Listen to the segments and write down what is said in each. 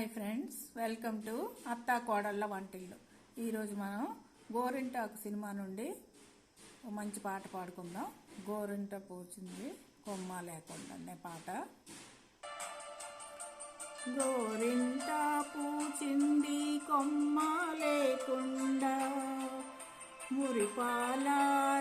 Hi friends welcome to అత్తా కోడళ్ళ వంటిల్లు. ఈరోజు మనం గోరింటాకు సినిమా నుండి మంచి పాట పాడుకుందాం. గోరింట పోచింది కొమ్మ లేకుండా అనే పాట. గోరింట పూచింది కొమ్మ లేకుండా మురిపాలార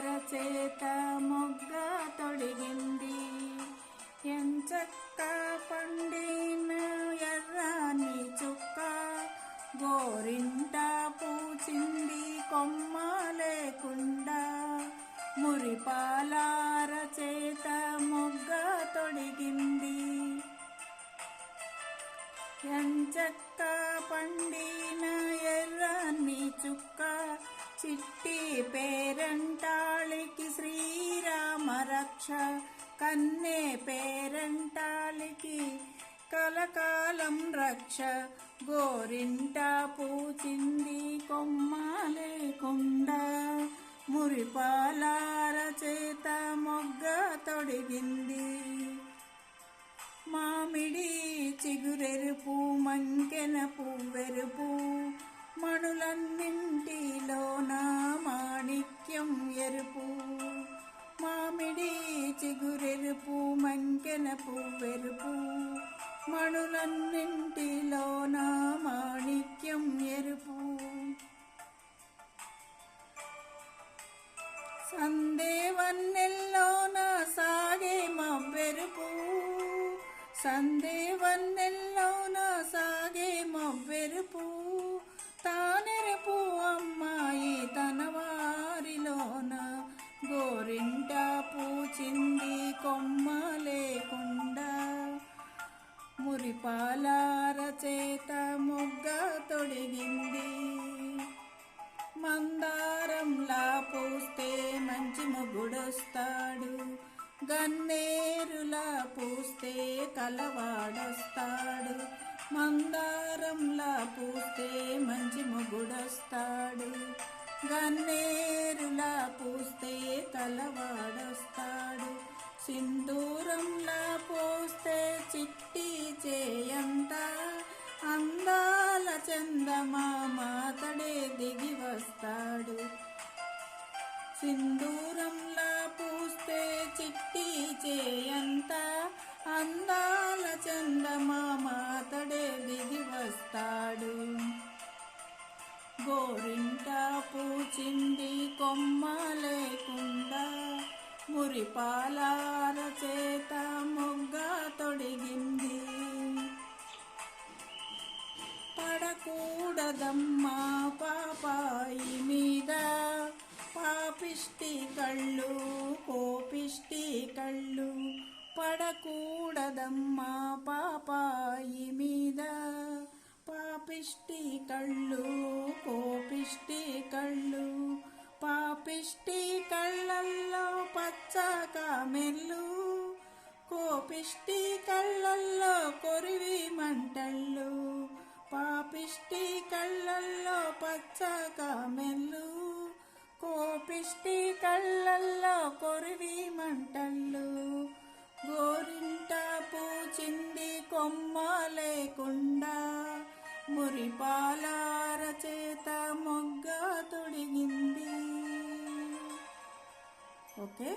మురిపాలార చేత మొగ్గ తొడిగింది. ఎంచక్క పండిన ఎర్రని చుక్క చిట్టి పేరంటాళికి శ్రీరామ రక్ష కన్నే పేరంటాళికి కలకాలం రక్ష. గోరింట పూచింది కొమ్మ లేకుండా మురిపాలార చేత మొగ్గ తొడిగింది. మామిడి చిగురెరుపు మంకెన పువ్వెరుపు మణులన్నింటిలోన మాణిక్యం ఎరుపు. మామిడి చిగురెరుపు మంకెన పువ్వెరుపు మణులన్నింటిలోన మాణిక్యం సందేవన్నెల్లోన సాగే మవ్వెరుపు తానెరుపు అమ్మాయి తన వారిలోన. గోరింట పూచింది కొమ్మ లేకుండా. మురిపాలార చేత మొగ్గ తొడిగింది. మందారంలా పూస్తే మంచి మొగుడొస్తాడు గన్నేరులా పూస్తే కలవాడొస్తాడు. మందారంలా పూస్తే మంచి మొగుడొస్తాడు. గన్నేరులా పూస్తే కలవాడొస్తాడు. సింధూరంలా పోస్తే చిట్టి చేయంత. అందాల చందమామాతడే దిగి వస్తాడు. సింధూరంలా చేయంత. అందాల చందమామాతడే దిగి వస్తాడు. గోరింట పూచింది కొమ్మ లేకుండా. మురిపాలార చేత మొగ్గ తొడిగింది. పడకూడదమ్మా పాపాయి మీ పడకూడదమ్మా పాపాయి మీద పాపిష్టి కళ్ళు కోపిష్టి కళ్ళు. పాపిష్టి కళ్ళల్లో పచ్చ కామెల్లు కోపిష్టి కళ్ళల్లో కొరివి మంటళ్ళు పాపిష్టి కళ్ళల్లో పచ్చ కామెల్లు కోపిష్టి కళ్ళల్లో కొరివి మంటళ్ళు పూచింది కొమ్మ లేకుండా మురిపాలార చేత మొగ్గ తొడిగింది. ఓకే?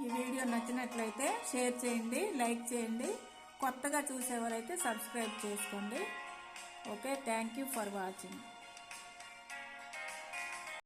ఈ వీడియో నచ్చినట్లయితే షేర్ చేయండి లైక్ చేయండి. కొత్తగా చూసేవారైతే సబ్స్క్రైబ్ చేసుకోండి. Okay? Thank you for watching.